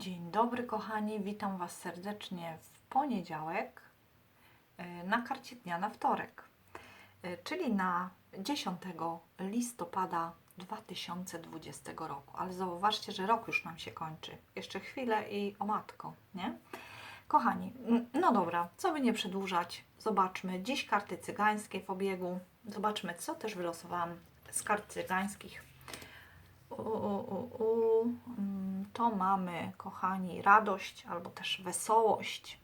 Dzień dobry, kochani. Witam Was serdecznie w poniedziałek e, na karcie dnia na wtorek, e, czyli na 10 listopada 2020 roku. Ale zauważcie, że rok już nam się kończy. Jeszcze chwilę i o matko, nie? Kochani, no dobra, co by nie przedłużać, zobaczmy. Dziś karty cygańskie w obiegu. Zobaczmy, co też wylosowałam z kart cygańskich. U, u, u, u. Mm, To mamy, kochani, radość albo też wesołość.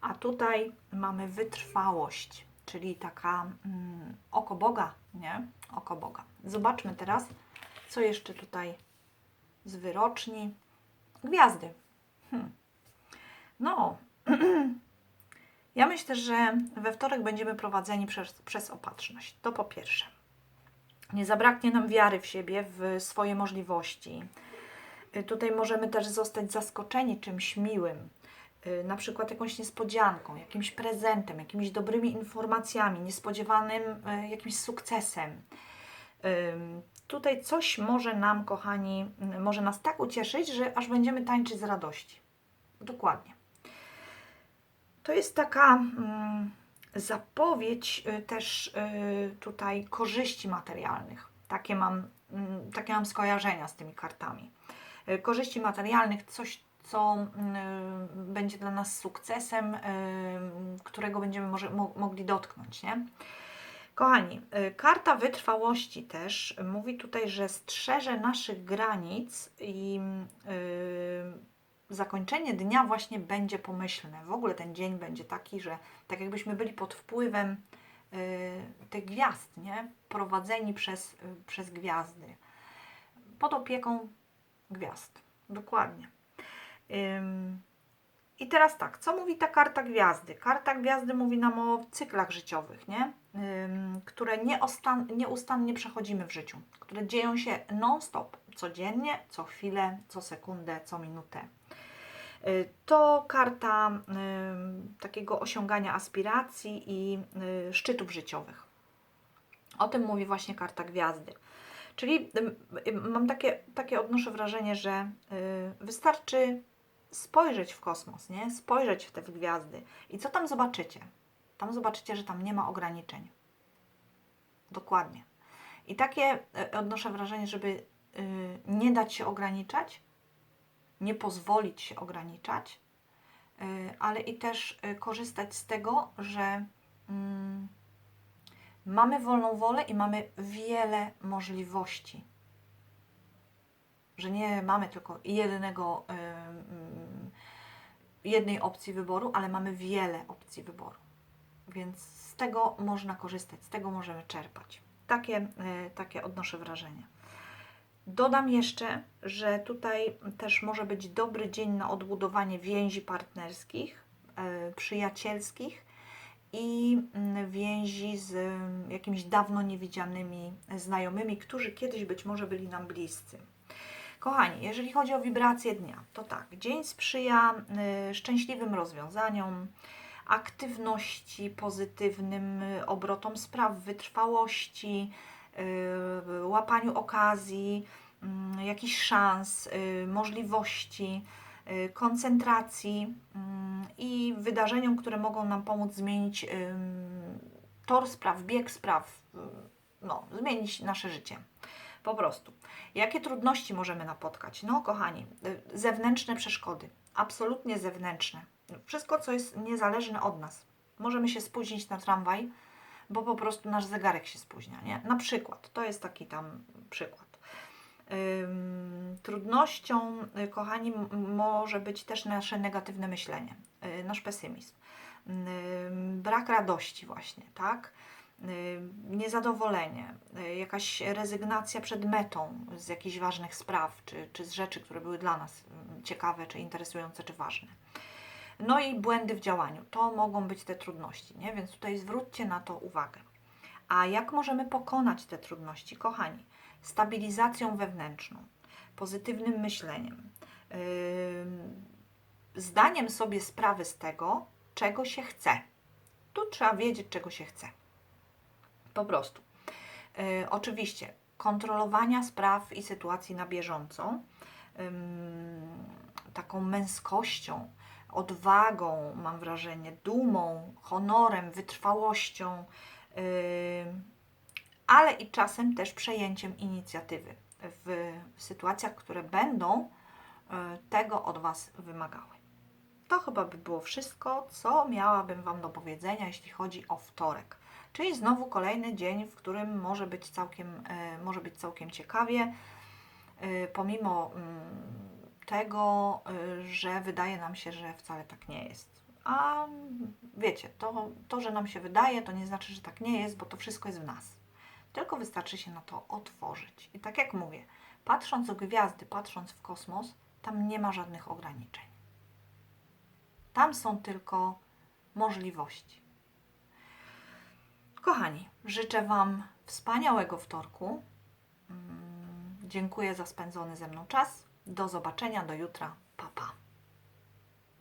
A tutaj mamy wytrwałość, czyli taka mm, oko Boga, nie? Oko Boga. Zobaczmy teraz, co jeszcze tutaj z wyroczni. Gwiazdy. Hmm. No, ja myślę, że we wtorek będziemy prowadzeni przez, przez opatrzność. To po pierwsze. Nie zabraknie nam wiary w siebie, w swoje możliwości. Y, Tutaj możemy też zostać zaskoczeni czymś miłym, y, na przykład jakąś niespodzianką, jakimś prezentem, jakimiś dobrymi informacjami, niespodziewanym y, jakimś sukcesem. Tutaj coś może nam, kochani, może nas tak ucieszyć, że aż będziemy tańczyć z radości. Dokładnie. To jest taka mm, zapowiedź y, też y, tutaj korzyści materialnych. Takie mam, mm, takie mam skojarzenia z tymi kartami. Y, Korzyści materialnych, coś, co y, będzie dla nas sukcesem, którego będziemy może, mo, mogli dotknąć, nie? Kochani, karta wytrwałości też mówi tutaj, że strzeże naszych granic i zakończenie dnia właśnie będzie pomyślne. W ogóle ten dzień będzie taki, że tak jakbyśmy byli pod wpływem y, tych gwiazd, nie? Prowadzeni przez, y, przez gwiazdy. Pod opieką gwiazd. Dokładnie. Ym, I teraz tak, co mówi ta karta gwiazdy? Karta gwiazdy mówi nam o cyklach życiowych, nie? Ym, które nieustannie przechodzimy w życiu, które dzieją się non-stop, codziennie, co chwilę, co sekundę, co minutę. Y, To karta y, takiego osiągania aspiracji i y, szczytów życiowych. O tym mówi właśnie karta gwiazdy. Czyli mam takie, takie odnoszę wrażenie, że y, wystarczy spojrzeć w kosmos, nie? spojrzeć w te gwiazdy. I co tam zobaczycie? Tam zobaczycie, że tam nie ma ograniczeń. Dokładnie. I takie y, odnoszę wrażenie, żeby y, nie dać się ograniczać, nie pozwolić się ograniczać, y, ale i też y, korzystać z tego, że mm, mamy wolną wolę i mamy wiele możliwości. Że nie mamy tylko jednego, jednej opcji wyboru, ale mamy wiele opcji wyboru. Więc z tego można korzystać, z tego możemy czerpać. Takie, y, takie odnoszę wrażenie. Dodam jeszcze, że tutaj też może być dobry dzień na odbudowanie więzi partnerskich, e, przyjacielskich i mm, więzi z mm, jakimiś dawno niewidzianymi znajomymi, którzy kiedyś być może byli nam bliscy. Kochani, jeżeli chodzi o wibracje dnia, to tak, dzień sprzyja y, szczęśliwym rozwiązaniom, aktywności, pozytywnym y, obrotom spraw, wytrwałości, y, łapaniu okazji, mm, jakichś szans, y, możliwości, y, koncentracji mm, i wydarzeniom, które mogą nam pomóc zmienić ym, tor spraw, bieg spraw, y, no, zmienić nasze życie. Po prostu. Jakie trudności możemy napotkać? No, kochani, y, zewnętrzne przeszkody, absolutnie zewnętrzne. Wszystko, co jest niezależne od nas. Możemy się spóźnić na tramwaj, bo po prostu nasz zegarek się spóźnia, nie? Na przykład, to jest taki tam przykład. Ym, trudnością, y, kochani, może być też nasze negatywne myślenie, y, nasz pesymizm, Ym, brak radości właśnie, tak? Ym, Niezadowolenie, y, jakaś rezygnacja przed metą z jakichś ważnych spraw, czy, czy z rzeczy, które były dla nas ym, ciekawe, czy interesujące, czy ważne. No i błędy w działaniu. To mogą być te trudności, nie? Więc tutaj zwróćcie na to uwagę. A jak możemy pokonać te trudności? Kochani, stabilizacją wewnętrzną, pozytywnym myśleniem, yy, zdaniem sobie sprawy z tego, czego się chce. Tu trzeba wiedzieć, czego się chce. Po prostu. Yy, oczywiście, kontrolowania spraw i sytuacji na bieżąco. Tak taką męskością, odwagą, mam wrażenie, dumą, honorem, wytrwałością, ale i czasem też przejęciem inicjatywy w sytuacjach, które będą yy, tego od Was wymagały. To chyba by było wszystko, co miałabym Wam do powiedzenia, jeśli chodzi o wtorek. Czyli znowu kolejny dzień, w którym może być całkiem, e, może być całkiem ciekawie, e, pomimo mm, tego, e, że wydaje nam się, że wcale tak nie jest. A wiecie, to, to, że nam się wydaje, to nie znaczy, że tak nie jest, bo to wszystko jest w nas. Tylko wystarczy się na to otworzyć. I tak jak mówię, patrząc w gwiazdy, patrząc w kosmos, tam nie ma żadnych ograniczeń. Tam są tylko możliwości. Kochani, życzę Wam wspaniałego wtorku. Mm, Dziękuję za spędzony ze mną czas. Do zobaczenia, do jutra. Pa, pa.